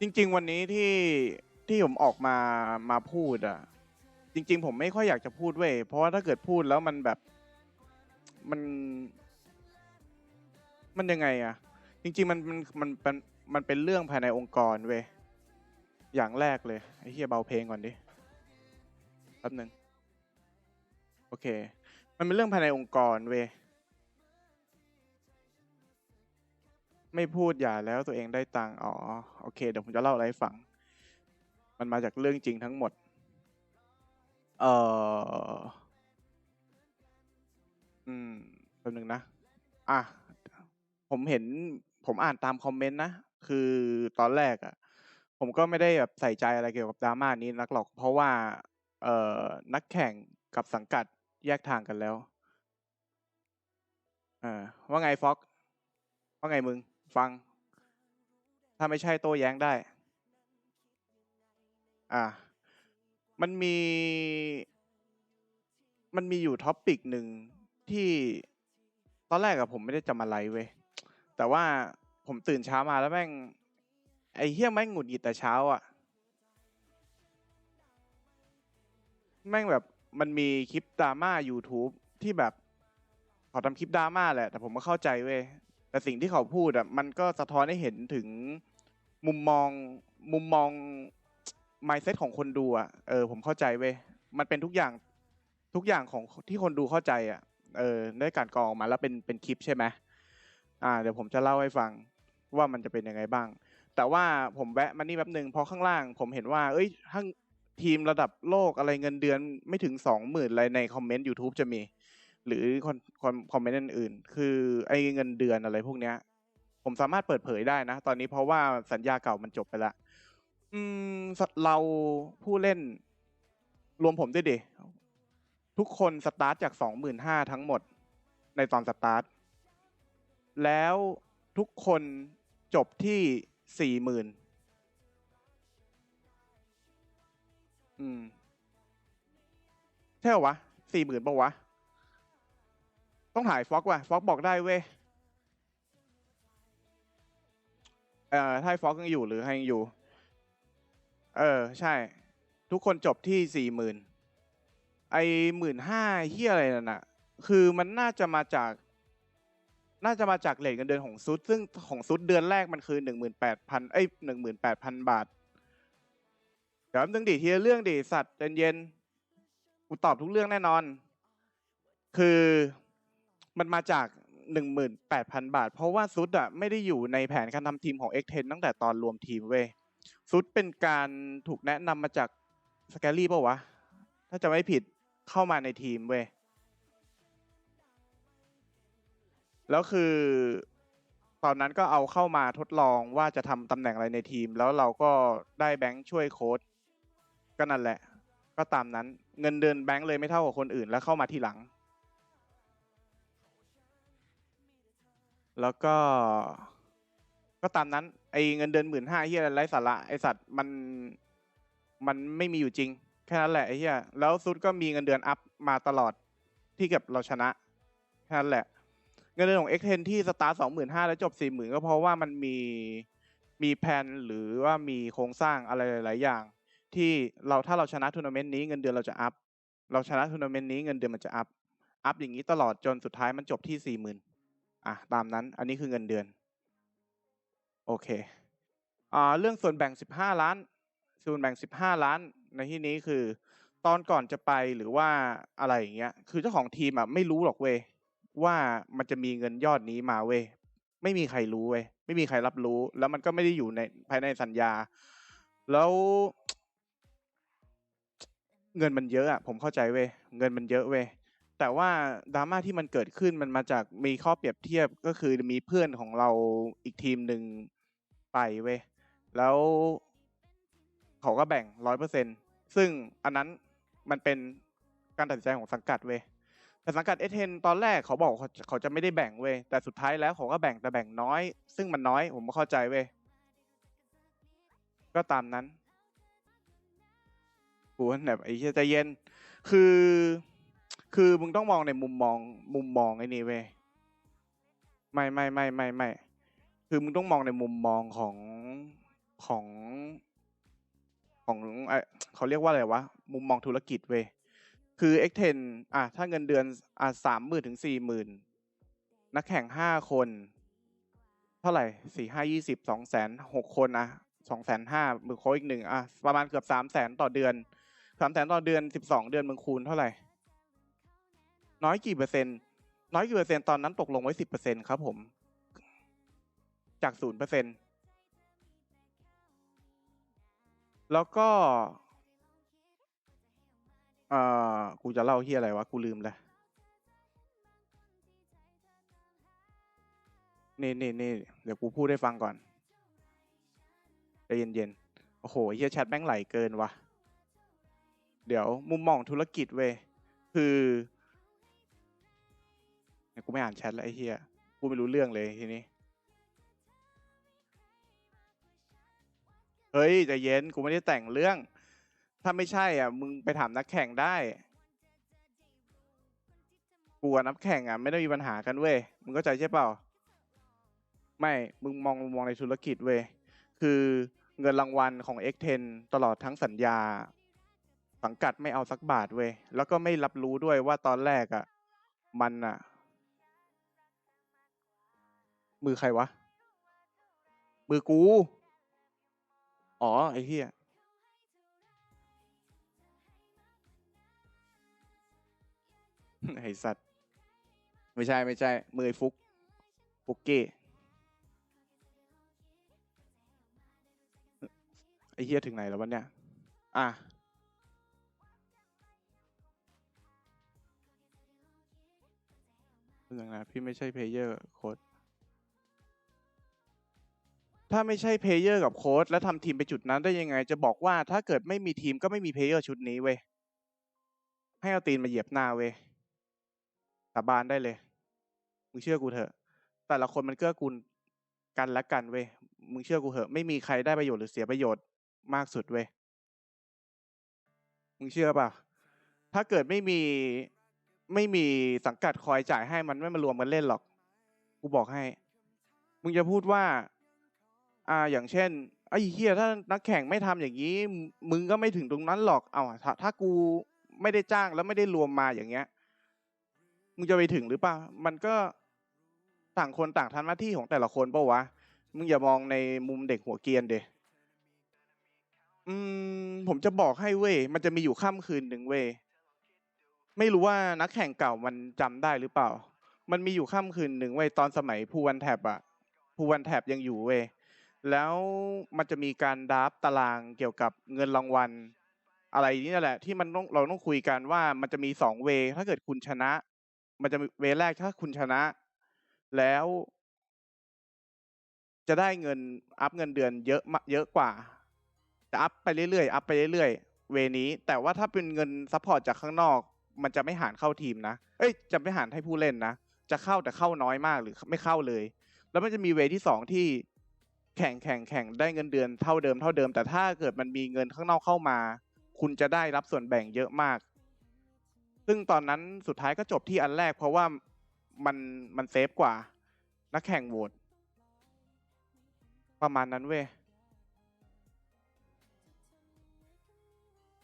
จริง ๆ วันนี้ที่ที่ผมออกมามาพูดอะ จริง ๆ ผมไม่ค่อยอยากจะพูดเว้ยเพราะว่าถ้าเกิดพูดแล้วมันแบบมัน มันยังไงอะ จริง ๆ มันมันมันมันมันเป็นเรื่องภายในองค์กรเว้ยอย่างแรกเลยไอ้เฮียเบาเพลงก่อนดิแป๊บหนึ่งโอเค มันเป็นเรื่องภายในองค์กรเว้ย ไม่พูดอย่าแล้วตัวเองได้ตังค์อ๋อโอเคเดี๋ยวผมจะเล่าอะไรให้ฟัง มันมาจากเรื่องจริงทั้งหมด เอ่ออืมแป๊บนึงนะ อะ ผมเห็นผมอ่านตามคอมเมนต์นะ คือตอนแรกอะ่ะ ผมก็ไม่ได้แบบใส่ใจอะไรเกี่ยวกับดราม่านี้นักหรอก เพราะว่า เอ่อ นักแข่งกับสังกัดแยกทางกันแล้ว อ่า ว่าไงฟ็อก ว่าไงมึง ฟัง ถ้าไม่ใช่โต้แย้งได้ อะมันมี มันมีอยู่ท็อปปิกหนึ่งที่ตอนแรกอะผมไม่ได้จะมาไลฟ์เว้ย แต่ว่าผมตื่นเช้ามาแล้วแม่ง ไอ้เฮี้ยแม่งหงุดหงิดแต่เช้าอะแม่งแบบมันมีคลิปดราม่า YouTube ที่แบบเขาทำคลิปดราม่าแหละ แต่ผมก็เข้าใจเว้ย แต่สิ่งที่เขาพูดอะมันก็สะท้อนให้เห็นถึงมุมมองมุมมอง mindset ของคนดูอะเออผมเข้าใจเว้ยมันเป็นทุกอย่างทุกอย่างของที่คนดูเข้าใจอะเออได้การกรองออกมาแล้วเป็นเป็นคลิปใช่ไหมอ่าเดี๋ยวผมจะเล่าให้ฟังว่ามันจะเป็นยังไงบ้าง แต่ว่าผมแวะมานี่แป๊บหนึ่งพราะข้างล่าง ผมเห็นว่า เอ้ยทั้งทีมระดับโลกอะไรเงินเดือนไม่ถึงสองหมื่นอะไรในคอมเมนต์ YouTube จะมี หรือคอนคอมคอมเมนต์อื่นๆ คือไอ้เงินเดือนอะไรพวกเนี้ย ผมสามารถเปิดเผยได้นะ ตอนนี้เพราะว่าสัญญาเก่ามันจบไปละอืมเราผู้เล่น รวมผมด้วยดิทุกคนสตาร์ทจากสองหมื่นห้าทั้งหมด ในตอนสตาร์ท แล้วทุกคนจบที่สี่หมื่นอืมใช่เหรอวะสี่หมื่นปะวะ ต้องถ่ายฟ็อกว่ะฟ็อกบอกได้เว้ยเอ่อถ้าฟ็อกยังอยู่หรือให้ยังอยู่ เออ ใช่ ทุกคนจบที่สี่หมื่นไอหมื่นห้าเฮียอะไรนั่นน่ะ คือมันน่าจะมาจาก น่าจะมาจากเลทเงินเดือนของซุด ซึ่งของซุดเดือนแรกมันคือหนึ่งหมื่นแปดพันเอ้ยหนึ่งหมื่นแปดพันบาท เดี๋ยวนึงดิทีเรื่องดิสัตว์เย็นๆกูตอบทุกเรื่องแน่นอน คือ มันมาจากหนึ่งหมื่นแปดพันบาท เพราะว่าซุดอะไม่ได้อยู่ในแผนการทำทีมของ X10 ตั้งแต่ตอนรวมทีมเว้ยซุดเป็นการถูกแนะนำมาจากสแกลลี่ป่าวะ ถ้าจะไม่ผิดเข้ามาในทีมเว้ยแล้วคือตอนนั้นก็เอาเข้ามาทดลองว่าจะทำตำแหน่งอะไรในทีม แล้วเราก็ได้แบงค์ช่วยโค้ดก็นั่นแหละ ก็ตามนั้นเงินเดือนแบงค์เลยไม่เท่ากับคนอื่นแล้วเข้ามาทีหลัง แล้วก็ ก็ตามนั้น ไอเงินเดือนหมื่นห้าเฮียไรสาระไอสัตว์มันมันไม่มีอยู่จริง แค่นั้นแหละไอ้เหี้ยแล้วซุดก็มีเงินเดือนอัพมาตลอดที่เก็บเราชนะแค่นั้นแหละ เงินเดือนของ X10 ที่สตาร์สองหมื่นห้าแล้วจบสี่หมื่นก็เพราะว่ามันมีมีแผนหรือว่ามีโครงสร้างอะไรหลาย ๆ อย่าง ที่เราถ้าเราชนะทัวร์นาเมนต์นี้เงินเดือนเราจะอัพเราชนะทัวร์นาเมนต์นี้เงินเดือนมันจะอัพอัพอย่างนี้ตลอดจนสุดท้ายมันจบที่สี่หมื่น อะตามนั้นอันนี้คือเงินเดือน โอเคอ่าเรื่องส่วนแบ่งสิบห้าล้าน ส่วนแบ่งสิบห้าล้าน ในที่นี้คือ ตอนก่อนจะไปหรือว่าอะไรอย่างเงี้ย คือเจ้าของทีมอะไม่รู้หรอกเว้ยว่ามันจะมีเงินยอดนี้มาเว้ยไม่มีใครรู้เว้ยไม่มีใครรับรู้ แล้วมันก็ไม่ได้อยู่ในภายในสัญญา แล้วเงินมันเยอะอะผมเข้าใจเว้ยเงินมันเยอะเว้ย แต่ว่าดราม่าที่มันเกิดขึ้นมันมาจากมีข้อเปรียบเทียบก็คือมีเพื่อนของเราอีกทีมหนึ่งไปเว้ยแล้วเขาก็แบ่งร้อยเปอร์เซ็นซึ่งอันนั้นมันเป็นการตัดสินใจของสังกัดเว้ยแต่สังกัดเอเทนตอนแรกเขาบอกเขาจะไม่ได้แบ่งเว้ยแต่สุดท้ายแล้วเขาก็แบ่งแต่แบ่งน้อย ซึ่งมันน้อยผมก็เข้าใจเว้ยก็ตามนั้นกูแบบไอ้เหี้ยใจเย็นคือ คือมึงต้องมองในมุมมอง มุมมองไอ้นี่เว้ยไม่ไม่ไม่ไม่ไม่คือมึงต้องมองในมุมมองของของของเอ่อเขาเรียกว่าอะไรวะ มุมมองธุรกิจเว้ยคือ X10 อะถ้าเงินเดือนอะสามหมื่นถึงสี่หมื่นนักแข่งห้าคน เท่าไหร่สี่ห้ายี่สิบสองแสนหกคนอะสองแสนห้ามือโคอีกหนึ่งอะประมาณเกือบสามแสนต่อเดือนสามแสนต่อเดือนสิบสองเดือนมึงคูณเท่าไหร่ น้อยกี่เปอร์เซ็นต์น้อยกี่เปอร์เซ็นต์ตอนนั้นตกลงไว้สิบเปอร์เซ็นต์ครับผม จากศูนย์เปอร์เซ็นต์แล้วก็เอ่อกูจะเล่าที่อะไรวะ กูลืมเลยนี่นี่นี่เดี๋ยวกูพูดให้ฟังก่อนใจเย็นๆโอ้โหเฮียแชทแม่งไหลเกินวะเดี๋ยวมุมมองธุรกิจเว้ยคือ กูไม่อ่านแชทแล้วไอ้เฮียกูไม่รู้เรื่องเลยทีนี้ เฮ้ยใจเย็นกูไม่ได้แต่งเรื่อง ถ้าไม่ใช่อะ มึงไปถามนักแข่งได้ กูกับนักแข่งอะ ไม่ได้มีปัญหากันเว้ย มึงเข้าใจใช่เปล่า ไม่ มึงมองมุมมองในธุรกิจเว้ย คือเงินรางวัลของ X10 ตลอดทั้งสัญญา สังกัดไม่เอาสักบาทเว้ย แล้วก็ไม่รับรู้ด้วยว่าตอนแรกอะ มันอะ มือใครวะ มือกู อ๋อ ไอ้เหี้ยไอ้สัตว์ ไม่ใช่ไม่ใช่ มือฟุก ฟุกเก้ไอ้เหี้ยถึงไหนแล้ววะเนี่ยอะ เรื่องนะ พี่ไม่ใช่เพลเยอร์โค้ด ถ้าไม่ใช่เพลเยอร์กับโค้ดแล้วทำทีมไปจุดนั้นได้ยังไง จะบอกว่าถ้าเกิดไม่มีทีมก็ไม่มีเพลเยอร์ชุดนี้เว้ยให้เอาตีนมาเหยียบหน้าเว้ยสาบานได้เลยมึงเชื่อกูเถอะ แต่ละคนมันเกื้อกูลกันและกันเว้ยมึงเชื่อกูเถอะไม่มีใครได้ประโยชน์หรือเสียประโยชน์มากสุดเว้ยมึงเชื่อป่ะถ้าเกิดไม่มีไม่มีสังกัดคอยจ่ายให้มันไม่มารวมกันเล่นหรอก กูบอกให้ มึงจะพูดว่า อ่าอย่างเช่นไอ้เฮียถ้านักแข่งไม่ทำอย่างนี้ มึงก็ไม่ถึงตรงนั้นหรอก เอาถ้าถ้ากูไม่ได้จ้างแล้วไม่ได้รวมมาอย่างเงี้ย มึงจะไปถึงหรือเปล่า มันก็ต่างคนต่างทำหน้าที่ของแต่ละคนเปล่าวะ มึงอย่ามองในมุมเด็กหัวเกียนเดะอืมผมจะบอกให้เว้ย มันจะมีอยู่ค่ำคืนหนึ่งเว้ย ไม่รู้ว่านักแข่งเก่ามันจำได้หรือเปล่า มันมีอยู่ค่ำคืนหนึ่งเว้ยตอนสมัยภูวันแท็บอะภูวันแท็บยังอยู่เว้ย แล้วมันจะมีการดราฟตารางเกี่ยวกับเงินรางวัล อะไรนี่แหละ ที่มันต้องเราต้องคุยกันว่ามันจะมีสองเวถ้าเกิดคุณชนะ มันจะมีเวแรกถ้าคุณชนะ แล้ว จะได้เงินอัพเงินเดือนเยอะมะเยอะกว่าจะอัพไปเรื่อยๆอัพไปเรื่อยๆเวนี้ แต่ว่าถ้าเป็นเงินซัพพอร์ตจากข้างนอก มันจะไม่หารเข้าทีมนะเอ้ย จะไม่หารให้ผู้เล่นนะจะเข้าแต่เข้าน้อยมากหรือไม่เข้าเลย แล้วมันจะมีเวที่สองที่ แข่งแข่งแข่งได้เงินเดือนเท่าเดิมเท่าเดิม แต่ถ้าเกิดมันมีเงินข้างนอกเข้ามา คุณจะได้รับส่วนแบ่งเยอะมาก ซึ่งตอนนั้นสุดท้ายก็จบที่อันแรก เพราะว่ามันมันเซฟกว่า นักแข่งโหวตประมาณนั้นเว้ย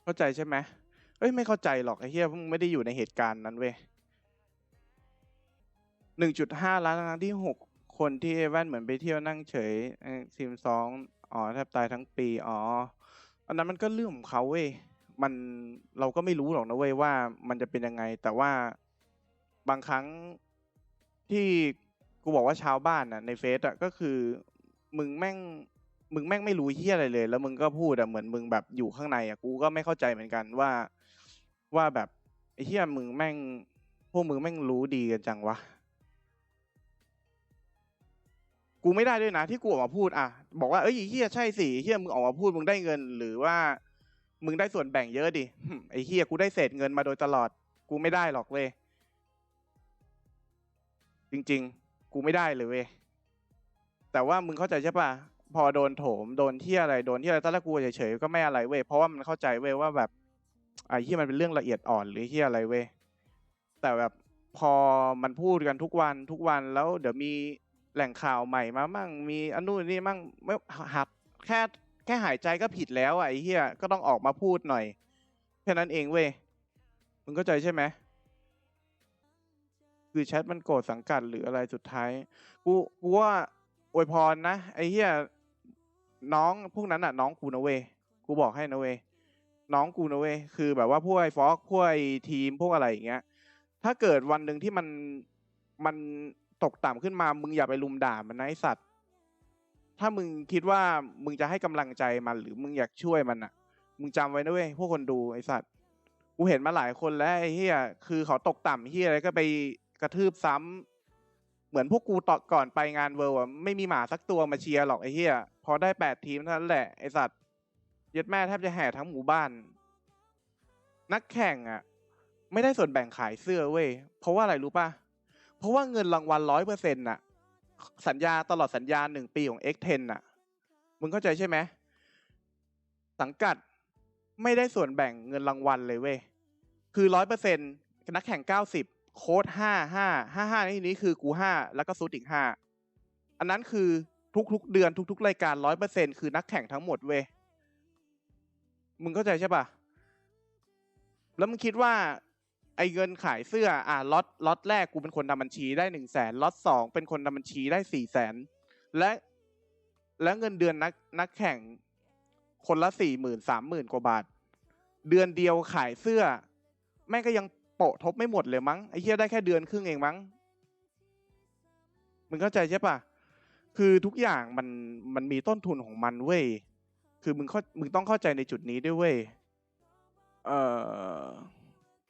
เข้าใจใช่ไหมเอ้ยไม่เข้าใจหรอกไอ้เหี้ยมึงไม่ได้อยู่ในเหตุการณ์นั้นเว้ยหนึ่งจุดห้าล้านครั้งที่หก คนที่แว่นเหมือนไปเที่ยวนั่งเฉยเอ่อทีมสองอ๋อแทบตายทั้งปีอ๋ออันนั้นมันก็เรื่องของเขาเว้ยมันเราก็ไม่รู้หรอกนะเว้ยว่ามันจะเป็นยังไง แต่ว่าบางครั้งที่กูบอกว่าชาวบ้านน่ะในเฟซอะก็คือมึงแม่งมึงแม่งไม่รู้เฮียอะไรเลย แล้วมึงก็พูดอะเหมือนมึงแบบอยู่ข้างในอะกูก็ไม่เข้าใจเหมือนกันว่าว่าแบบไอ้เฮียมึงแม่งพวกมึงแม่งรู้ดีกันจังวะ กูไม่ได้ด้วยนะ ที่กูออกมาพูดอะบอกว่าเอ้ยเฮียใช่สิเฮียมึงออกมาพูดมึงได้เงิน หรือว่ามึงได้ส่วนแบ่งเยอะดิไอ้เฮียกูได้เศษเงินมาโดยตลอด กูไม่ได้หรอกเว้ยจริง ๆ กูไม่ได้เลยเว้ยแต่ว่ามึงเข้าใจใช่ปะพอโดนโถมโดนที่อะไรโดนที่อะไรตอนแรกกูเฉยๆก็ไม่อะไรเว้ยเพราะว่ามันเข้าใจเว้ยว่าแบบไอ้ที่มันเป็นเรื่องละเอียดอ่อนหรือที่อะไรเว้ยแต่แบบพอมันพูดกันทุกวันทุกวันแล้ว เดี๋ยวมี แหล่งข่าวใหม่มามั่งมีอันนู้นนี่มั่งไม่หักแค่แค่หายใจก็ผิดแล้วอะไอ้เหี้ยก็ต้องออกมาพูดหน่อยแค่นั้นเองเว้ยมึงเข้าใจใช่ไหมคือแชทมันโกรธสังกัดหรืออะไรสุดท้าย กูกูว่าอวยพรนะไอ้เหี้ยน้องพวกนั้นอะ น้องกูนะเว้ยกูบอกให้นะเว้ยน้องกูนะเว้ยคือแบบว่าพวกไอ้ฟอกพวกไอ้ทีมพวกอะไรอย่างเงี้ย ถ้าเกิดวันหนึ่งที่มันมัน ตกต่ำขึ้นมา มึงอย่าไปลุมด่ามันนะไอสัตว์ ถ้ามึงคิดว่ามึงจะให้กำลังใจมันหรือมึงอยากช่วยมันอะมึงจำไว้นะเว้ยพวกคนดูไอสัตว์ กูเห็นมาหลายคนแล้วไอ้เฮียคือเขาตกต่ำเฮียอะไรก็ไปกระทืบซ้ำเหมือนพวกกูตอก่อนไปงานเวิร์อะไม่มีหมาสักตัวมาเชียร์หรอกไอ้เฮียพอได้แปดทีมเท่านั้นแหละไอสัตว์เย็ดแม่แทบจะแห่ทั้งหมู่บ้าน นักแข่งอะไม่ได้ส่วนแบ่งขายเสื้อเว้ยเพราะว่าอะไรรู้ป่ะเพราะว่าเงินรางวัลร้อยเปอร์เซ็นต์น่ะ สัญญาตลอดสัญญาหนึ่งปีของ X10 น่ะ มึงเข้าใจใช่ไหม สังกัดไม่ได้ส่วนแบ่งเงินรางวัลเลยเว้ย คือร้อยเปอร์เซ็นต์นักแข่งเก้าสิบโค้ดห้าห้าห้าห้าในที่นี้คือกูห้าแล้วก็ซูดอีกห้าอันนั้นคือทุกๆเดือนทุกๆ รายการร้อยเปอร์เซ็นคือนักแข่งทั้งหมดเว้ย มึงเข้าใจใช่ปะแล้วมึงคิดว่า ไอ้เงินขายเสื้ออ่าล็อตล็อตแรกกูเป็นคนทำบัญชีได้หนึ่งแสนล็อตสองเป็นคนทำบัญชีได้สี่แสนและและเงินเดือนนักนักแข่งคนละสี่หมื่นสามหมื่นกว่าบาท เดือนเดียวขายเสื้อ แม่งก็ยังโปะทบไม่หมดเลยมั้งไอ้เหี้ยได้แค่เดือนครึ่งเองมั้งมึงเข้าใจใช่ปะคือทุกอย่างมันมันมีต้นทุนของมันเว้ยคือมึงเข้ามึงต้องเข้าใจในจุดนี้ด้วยเว้ยเอ่อ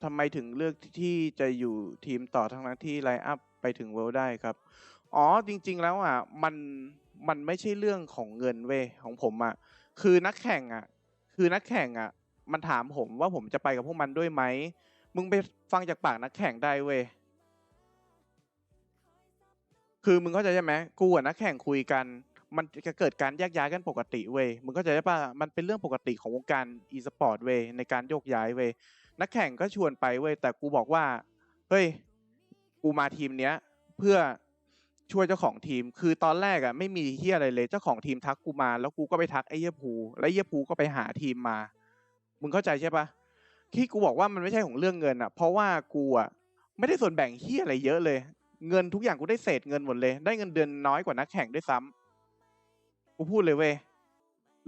ทำไมถึงเลือกที่จะอยู่ทีมต่อทั้งนั้นที่ไลน์อัพไปถึงเวลได้ครับ อ๋อจริง ๆ แล้วอะมันมันไม่ใช่เรื่องของเงินเว้ยของผมอะคือนักแข่งอะ คือนักแข่งอะ มันถามผมว่าผมจะไปกับพวกมันด้วยไหมมึงไปฟังจากปากนักแข่งได้เว้ยคือมึงเข้าใจใช่ไหมกูกับนักแข่งคุยกัน มันจะเกิดการแยกย้ายกันปกติเว้ยมึงเข้าใจใช่ปะมันเป็นเรื่องปกติของวงการอีสปอร์ตเว้ยในการโยกย้ายเว้ย นักแข่งก็ชวนไปเว้ยแต่กูบอกว่าเฮ้ยกูมาทีมเนี้ย เพื่อช่วยเจ้าของทีม คือตอนแรกอะไม่มีเฮียอะไรเลย เจ้าของทีมทักกูมา แล้วกูก็ไปทักไอ้เหี้ยภูแล้วเหี้ยภูก็ไปหาทีมมา มึงเข้าใจใช่ปะที่กูบอกว่ามันไม่ใช่ของเรื่องเงินอะเพราะว่ากูอะไม่ได้ส่วนแบ่งเฮียอะไรเยอะเลย เงินทุกอย่างกูได้เศษเงินหมดเลย ได้เงินเดือนน้อยกว่านักแข่งด้วยซ้ำกูพูดเลยเว้ย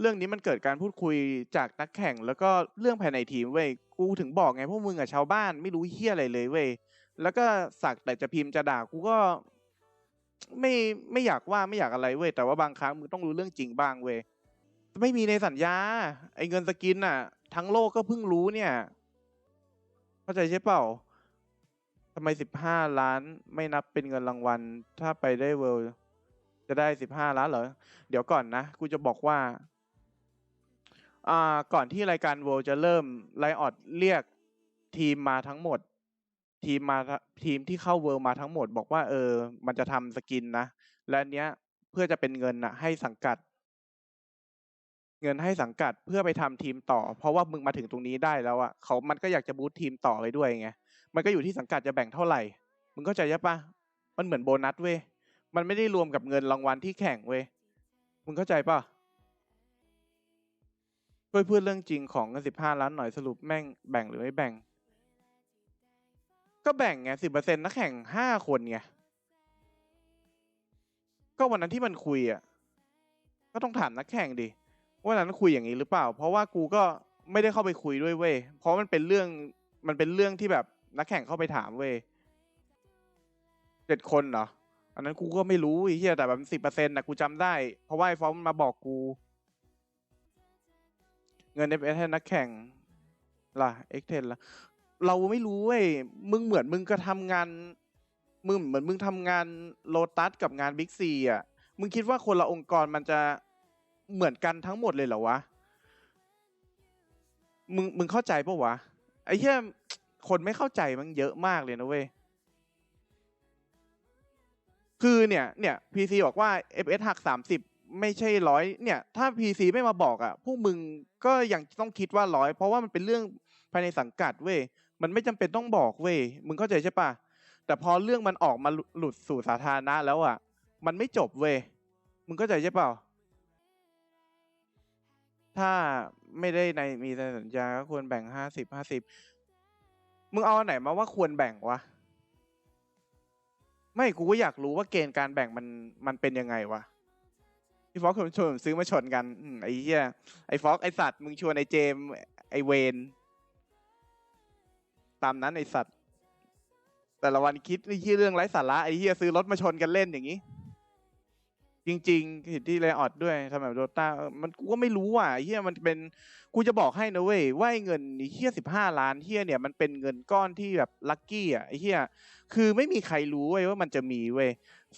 เรื่องนี้มันเกิดการพูดคุยจากนักแข่ง แล้วก็เรื่องภายในทีมเว้ย กูถึงบอกไงพวกมึงอะชาวบ้านไม่รู้เฮี้ยอะไรเลยเว้ยแล้วก็สักแต่จะพิมพ์จะด่ากูก็ไม่ไม่อยากว่าไม่อยากอะไรเว้ยแต่ว่าบางครั้งมึงต้องรู้เรื่องจริงบ้างเว้ยไม่มีในสัญญา ไอ้เงินสกินอะทั้งโลกก็เพิ่งรู้เนี่ย เข้าใจใช่เปล่าทำไมสิบห้าล้านไม่นับเป็นเงินรางวัล ถ้าไปได้เวิลจะได้สิบห้าล้านเหรอ เดี๋ยวก่อนนะ กูจะบอกว่า ก่อนที่รายการเวิลจะเริ่มไลออดเรียกทีมมาทั้งหมด ทีมมาทีมที่เข้าเวิลด์มาทั้งหมด บอกว่าเออ มันจะทำสกินนะ และอันเนี้ยเพื่อจะเป็นเงินนะให้สังกัด เงินให้สังกัดเพื่อไปทำทีมต่อ เพราะว่ามึงมาถึงตรงนี้ได้แล้วอะเขามันก็อยากจะบูตทีมต่อไปด้วยไงมันก็อยู่ที่สังกัดจะแบ่งเท่าไหร่ มึงเข้าใจใช่ปะมันเหมือนโบนัสเว้ยมันไม่ได้รวมกับเงินรางวัลที่แข่งเว้ยมึงเข้าใจปะ ช่วยพูดเรื่องจริงของเงินสิบห้าล้านหน่อยสรุปแม่งแบ่งหรือไม่แบ่ง ก็แบ่งไงสิบเปอร์เซ็นต์นักแข่งห้าคนไงก็วันนั้นที่มันคุยอะก็ต้องถามนักแข่งดิว่าวันนั้นคุยอย่างนี้หรือเปล่า เพราะว่ากูก็ไม่ได้เข้าไปคุยด้วยเว้ยเพราะมันเป็นเรื่องมันเป็นเรื่องที่แบบนักแข่งเข้าไปถามเว้ยเจ็ดคนเหรออันนั้นกูก็ไม่รู้ไอ้เหี้ยแต่แบบสิบเปอร์เซ็นต์นะกูจำได้ เพราะว่าไอ้ฟอมมันมาบอกกู เงินเอฟเอสให้นักแข่งล่ะเอ็กเทนล่ะ เราไม่รู้เว้ย มึงเหมือนมึงก็ทำงาน มึงเหมือนมึงทำงานโลตัสกับงานบิ๊กซีอะ มึงคิดว่าคนละองค์กรมันจะเหมือนกันทั้งหมดเลยเหรอวะ มึงมึงเข้าใจปะวะ ไอ้เหี้ยคนไม่เข้าใจมันเยอะมากเลยนะเว้ย คือเนี่ยเนี่ย PC บอกว่า FS หักสามสิบ ไม่ใช่ร้อยเนี่ย ถ้า PC ไม่มาบอกอะ่ะพวกมึงก็ยังต้องคิดว่าร้อยเพราะว่ามันเป็นเรื่องภายในสังกัดเว้ยมันไม่จำเป็นต้องบอกเว้ยมึงเข้าใจใช่ปะแต่พอเรื่องมันออกมาหลุดสู่สาธารณะแล้วอะ่ะ มันไม่จบเว้ยมึงเข้าใจใช่เปล่า ถ้าไม่ได้ในมีในสัญญาก็ควรแบ่งห้าสิบห้าสิบมึงเอาอันไหนมาว่าควรแบ่งวะไม่กูก็อยากรู้ว่าเกณฑ์การแบ่งมันมันเป็นยังไงวะ พี่ฟอกชวนผมซื้อมาชนกันอืมไอ้เหี้ยไอ้ฟอกไอ้สัตว์มึงชวนไอ้เจมส์ไอ้เวนตามนั้นไอ้สัตว์ แต่ละวันคิดไอ้เหี้ยเรื่องไร้สาระไอ้เหี้ยซื้อรถมาชนกันเล่นอย่างนี้ จริงๆเห็นที่เลออดด้วยทำแบบโดต้ามันกูก็ไม่รู้ว่ะไอ้เฮียมันเป็นกูจะบอกให้นะเว้ยว่าไอ้เงินไอ้เฮียสิบห้าล้านเฮียเนี่ยมันเป็นเงินก้อนที่แบบลัคกี้อะไอ้เฮียคือไม่มีใครรู้เว้ยว่ามันจะมีเว้ย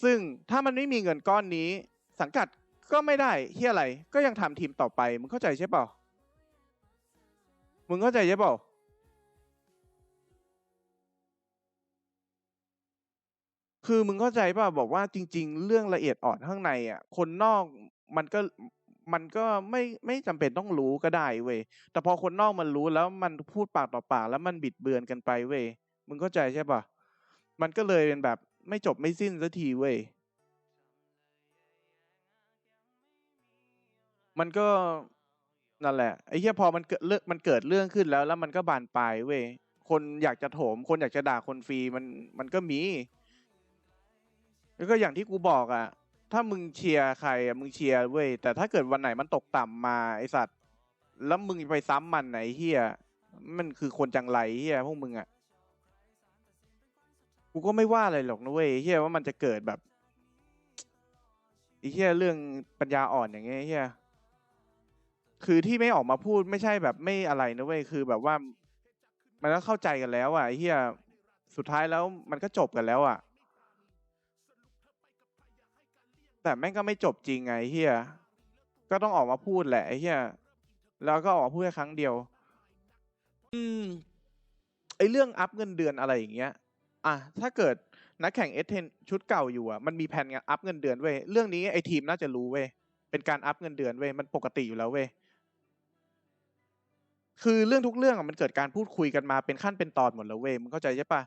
ซึ่งถ้ามันไม่มีเงินก้อนนี้ สังกัด ก็ไม่ได้เฮียอะไร ก็ยังทำทีมต่อไป มึงเข้าใจใช่เปล่า มึงเข้าใจใช่เปล่าคือมึงเข้าใจป่ะบอกว่าจริง ๆ เรื่องละเอียดอ่อนข้างในอะ คนนอกมันก็มันก็ไม่ไม่จำเป็นต้องรู้ก็ได้เว้ยแต่พอคนนอกมันรู้แล้วมันพูดปากต่อปากแล้วมันบิดเบือนกันไปเว้ยมึงเข้าใจใช่ป่ะมันก็เลยเป็นแบบไม่จบไม่สิ้นสักทีเว้ย มันก็นั่นแหละไอ้เหี้ยพอมันเกิดเรื่องมันเกิดเรื่องขึ้นแล้ว แล้วมันก็บานปลายเว้ยคนอยากจะโถม คนอยากจะด่าคนฟรีมันมันก็มี แล้วก็อย่างที่กูบอกอะถ้ามึงเชียร์ใครอะมึงเชียร์เว้ยแต่ถ้าเกิดวันไหนมันตกต่ำมาไอสัตว์ แล้วมึงไปซ้ำมันไหนเฮียมันคือคนจังไรเฮียพวกมึงอะกูก็ไม่ว่าอะไรหรอกนะเว้ยเฮียว่ามันจะเกิดแบบไอ้เฮียเรื่องปัญญาอ่อนอย่างเงี้ยเฮีย คือที่ไม่ออกมาพูดไม่ใช่แบบไม่อะไรนะเว้ยคือแบบว่า มันก็เข้าใจกันแล้วอะไอ้เฮียสุดท้ายแล้วมันก็จบกันแล้วอะแต่แม่งก็ไม่จบจริงไงเฮียก็ต้องออกมาพูดแหละไอ้เฮียแล้วก็ออกมาพูดแค่ครั้งเดียว อืมไอเรื่องอัพเงินเดือนอะไรอย่างเงี้ย อะถ้าเกิดนักแข่งเอเทนชุดเก่าอยู่อะมันมีแผนงานอัพเงินเดือนเว้ยเรื่องนี้ไอทีมน่าจะรู้เว้ยเป็นการอัพเงินเดือนเว้ยมันปกติอยู่แล้วเว้ย คือเรื่องทุกเรื่องอะมันเกิดการพูดคุยกันมาเป็นขั้นเป็นตอนหมดแล้วเว้ยมึงเข้าใจใช่ปะ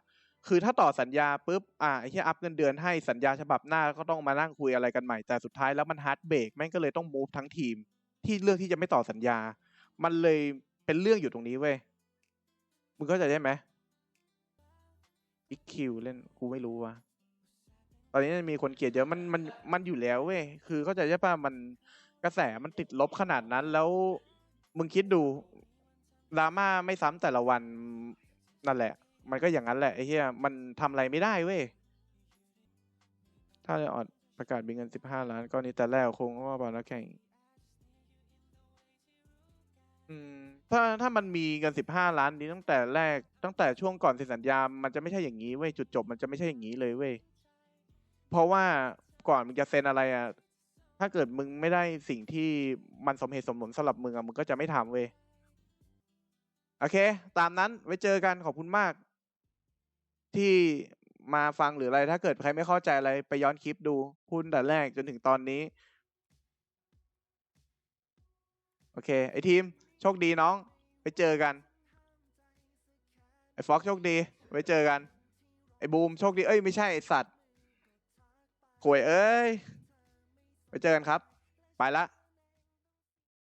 คือถ้าต่อสัญญาปุ๊บอ่าไอ้ที่อัพเงินเดือนให้สัญญาฉบับหน้าก็ต้องมานั่งคุยอะไรกันใหม่แต่สุดท้ายแล้วมันฮาร์ดเบรกแม่งก็เลยต้องมูฟทั้งทีม ที่เลือกที่จะไม่ต่อสัญญา มันเลยเป็นเรื่องอยู่ตรงนี้เว้ยมึงเข้าใจได้ไหมอีคิวเล่นกูไม่รู้ว่ะตอนนี้มีคนเกลียดเยอะมันมันมันอยู่แล้วเว้ยคือเข้าใจใช่ปะมันกระแสมันติดลบขนาดนั้นแล้ว มึงคิดดู ดราม่าไม่ซ้ำแต่ละวันนั่นแหละ มันก็อย่างนั้นแหละไอ้เหี้ยมันทำอะไรไม่ได้เว้ย ถ้าจะออดประกาศมีเงินสิบห้าล้านก้อนนี้แต่แรกคงว่าบอลนักแข่งถ้าถ้ามันมีเงินสิบห้าล้านนี้ตั้งแต่แรกตั้งแต่ช่วงก่อนเซ็นสัญญา มันจะไม่ใช่อย่างนี้เว้ยจุดจบ มันจะไม่ใช่อย่างนี้เลยเว้ยเพราะว่าก่อนมึงจะเซ็นอะไรอะถ้าเกิดมึงไม่ได้สิ่งที่มันสมเหตุสมผลสำหรับมึงอะมึงก็จะไม่ทำเว้ย โอเค ตามนั้นไว้เจอกันขอบคุณมาก ที่มาฟังหรืออะไร ถ้าเกิดใครไม่เข้าใจอะไร ไปย้อนคลิปดูพูดแต่แรกจนถึงตอนนี้ โอเค ไอทีม โชคดีน้อง ไปเจอกัน ไอฟ็อกโชคดี ไว้เจอกัน ไอบูมโชคดี เอ้ยไม่ใช่ไอสัตว์ข่วยเอ้ย ไปเจอกันครับ ไปละ